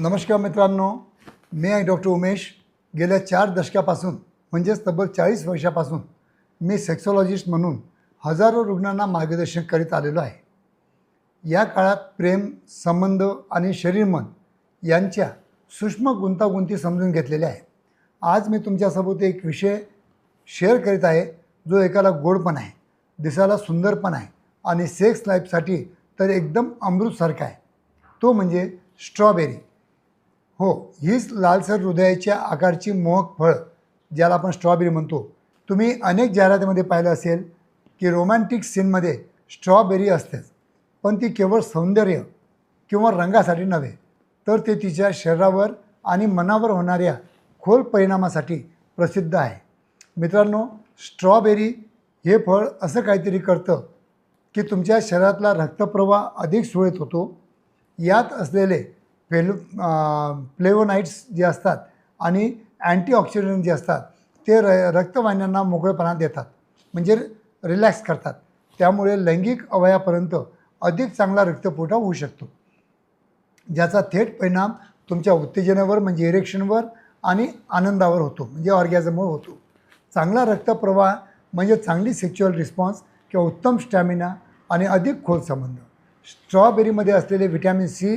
नमस्कार मित्रांनो मी आहे डॉक्टर उमेश. गेल्या चार दशकापासून म्हणजेच तब्बल चाळीस वर्षापासून मी सेक्सॉलॉजिस्ट म्हणून हजारो रुग्णांना मार्गदर्शन करीत आलेलो आहे. या काळात प्रेम संबंध आणि शरीर मन यांच्या सूक्ष्म गुंतागुंती समजून घेतलेल्या आहेत. आज मी तुमच्यासोबत एक विषय शेअर करीत आहे जो एकाला गोड पण आहे दिसायला सुंदर पण आहे आणि सेक्स लाईफसाठी तर एकदम अमृतसारखा आहे. तो म्हणजे स्ट्रॉबेरी. हो हीच लालसर हृदयाच्या आकारची मोहक फळ ज्याला आपण स्ट्रॉबेरी म्हणतो. तुम्ही अनेक जाहिरातीमध्ये पाहिलं असेल की रोमॅन्टिक सीनमध्ये स्ट्रॉबेरी असतेच पण ती केवळ सौंदर्य किंवा रंगासाठी नव्हे तर ते तिच्या शरीरावर आणि मनावर होणाऱ्या खोल परिणामासाठी प्रसिद्ध आहे. मित्रांनो स्ट्रॉबेरी हे फळ असं काहीतरी करतं की तुमच्या शरीरातला रक्तप्रवाह अधिक सुळेत होतो. यात असलेले फेलो फ्लेवोनाईट्स जे असतात आणि अँटीऑक्सिडंट जे असतात ते र रक्तवाहिन्यांना मोकळेपणा देतात म्हणजे रिलॅक्स करतात. त्यामुळे लैंगिक अवयापर्यंत अधिक चांगला रक्तपुरवठा होऊ शकतो. ज्याचा थेट परिणाम तुमच्या उत्तेजनावर म्हणजे इरेक्शनवर आणि आनंदावर होतो म्हणजे ऑर्गॅझमवर होतो. चांगला रक्तप्रवाह म्हणजे चांगली सेक्च्युअल रिस्पॉन्स किंवा उत्तम स्टॅमिना आणि अधिक खोल संबंध. स्ट्रॉबेरीमध्ये असलेले vitamin C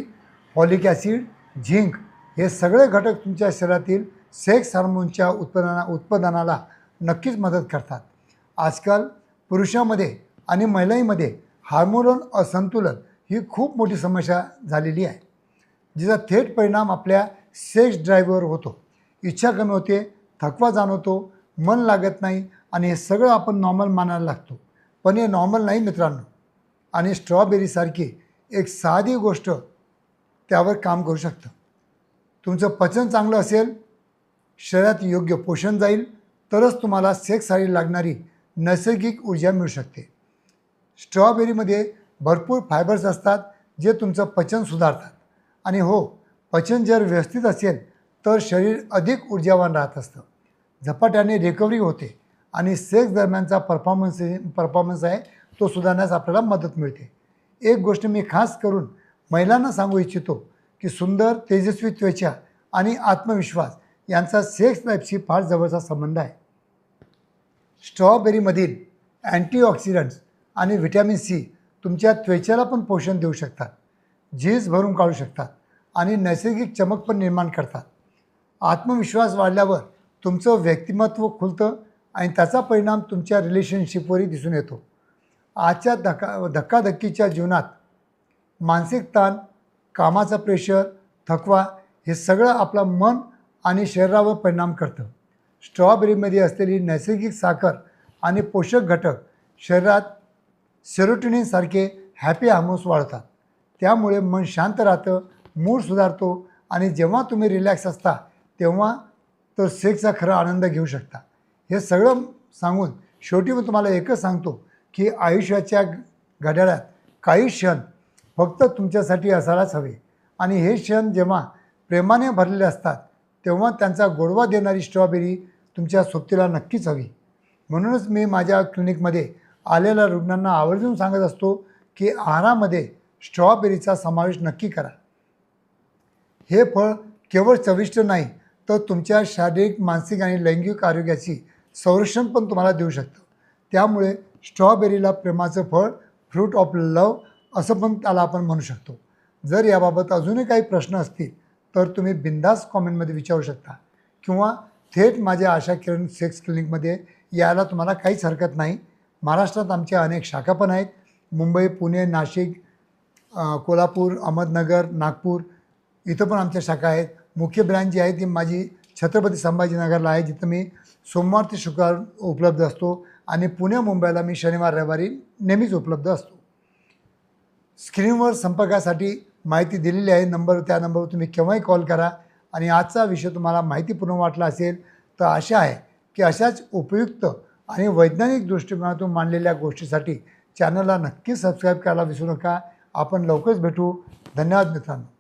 folic acid zinc हे सगळे घटक तुमच्या शरीरातील सेक्स हार्मोनच्या उत्पादना उत्पादनाला नक्कीच मदत करतात. आजकाल पुरुषामध्ये आणि महिलांमध्ये हार्मोनल असंतुलन ही खूप मोठी समस्या झालेली आहे जिचा थेट परिणाम आपल्या सेक्स ड्राईव्हवर होतो. इच्छा कमी होते थकवा जाणवतो मन लागत नाही आणि हे सगळं आपण नॉर्मल मानायला लागतो. पण हे नॉर्मल नाही मित्रांनो. आणि स्ट्रॉबेरीसारखी एक साधी गोष्ट त्यावर काम करू शकतं. तुमचं पचन चांगलं असेल शरीरात योग्य पोषण जाईल तरच तुम्हाला सेक्ससाठी लागणारी नैसर्गिक ऊर्जा मिळू शकते. स्ट्रॉबेरीमध्ये भरपूर फायबर्स असतात जे तुमचं पचन सुधारतात. आणि हो पचन जर व्यवस्थित असेल तर शरीर अधिक ऊर्जावान राहत असतं. झपाट्याने रिकव्हरी होते आणि सेक्स दरम्यानचा परफॉर्मन्स परफॉर्मन्स आहे तो सुधारण्यास आपल्याला मदत मिळते. एक गोष्ट मी खास करून महिलांना सांगू इच्छितो की सुंदर तेजस्वी त्वचा आणि आत्मविश्वास यांचा सेक्स लाईफशी फार जवळचा संबंध आहे. स्ट्रॉबेरीमधील अँटीऑक्सिडंट्स आणि व्हिटॅमिन सी तुमच्या त्वचेला पण पोषण देऊ शकतात झीज भरून काढू शकतात आणि नैसर्गिक चमक पण निर्माण करतात. आत्मविश्वास वाढल्यावर तुमचं व्यक्तिमत्व खुलतं आणि त्याचा परिणाम तुमच्या रिलेशनशिपवरही दिसून येतो. आजच्या धका धक्काधक्कीच्या जीवनात मानसिक ताण कामाचं प्रेशर थकवा हे सगळं आपलं मन आणि शरीरावर परिणाम करतं. स्ट्रॉबेरीमध्ये असलेली नैसर्गिक साखर आणि पोषक घटक शरीरात सेरोटिनिनसारखे हॅपी हार्मोन्स वाढतात. त्यामुळे मन शांत राहतं मूड सुधारतो आणि जेव्हा तुम्ही रिलॅक्स असता तेव्हा तो सेक्सचा खरा आनंद घेऊ शकता. हे सगळं सांगून शेवटी मी तुम्हाला एकच सांगतो की आयुष्याच्या घड्याळात काही क्षण फक्त तुमच्यासाठी असायलाच हवे. आणि हे क्षण जेव्हा प्रेमाने भरलेले असतात तेव्हा त्यांचा गोडवा देणारी स्ट्रॉबेरी तुमच्या सोबतीला नक्कीच हवी. म्हणूनच मी माझ्या क्लिनिकमध्ये आलेल्या रुग्णांना आवर्जून सांगत असतो की आहारामध्ये स्ट्रॉबेरीचा समावेश नक्की करा. हे फळ केवळ चविष्ट नाही तर तुमच्या शारीरिक मानसिक आणि लैंगिक आरोग्याची संरक्षण पण तुम्हाला देऊ शकतं. त्यामुळे स्ट्रॉबेरीला प्रेमाचं फळ फ्रूट ऑफ लव असं पण त्याला आपण म्हणू शकतो. जर याबाबत अजूनही काही प्रश्न असतील तर तुम्ही बिंदास कॉमेंटमध्ये विचारू शकता. किंवा थेट माझ्या आशा किरण सेक्स क्लिनिकमध्ये यायला तुम्हाला काहीच हरकत नाही. महाराष्ट्रात आमच्या अनेक शाखा पण आहेत. मुंबई पुणे नाशिक कोल्हापूर अहमदनगर नागपूर इथं पण आमच्या शाखा आहेत. मुख्य ब्रँच जी आहे ती माझी छत्रपती संभाजीनगरला आहे जिथं मी सोमवार ते शुक्रवार उपलब्ध असतो. आणि पुणे मुंबईला मी शनिवार रविवारी नेहमीच उपलब्ध असतो. स्क्रीनवर संपर्कासाठी माहिती दिलेली आहे. नंबर त्या नंबरवर तुम्ही केव्हाही कॉल करा. आणि आजचा विषय तुम्हाला माहितीपूर्ण वाटला असेल तर आशा आहे की अशाच उपयुक्त आणि वैज्ञानिक दृष्टिकोनातून मांडलेल्या गोष्टीसाठी चॅनलला नक्की सबस्क्राईब करायला विसरू नका. आपण लवकरच भेटू. धन्यवाद मित्रांनो.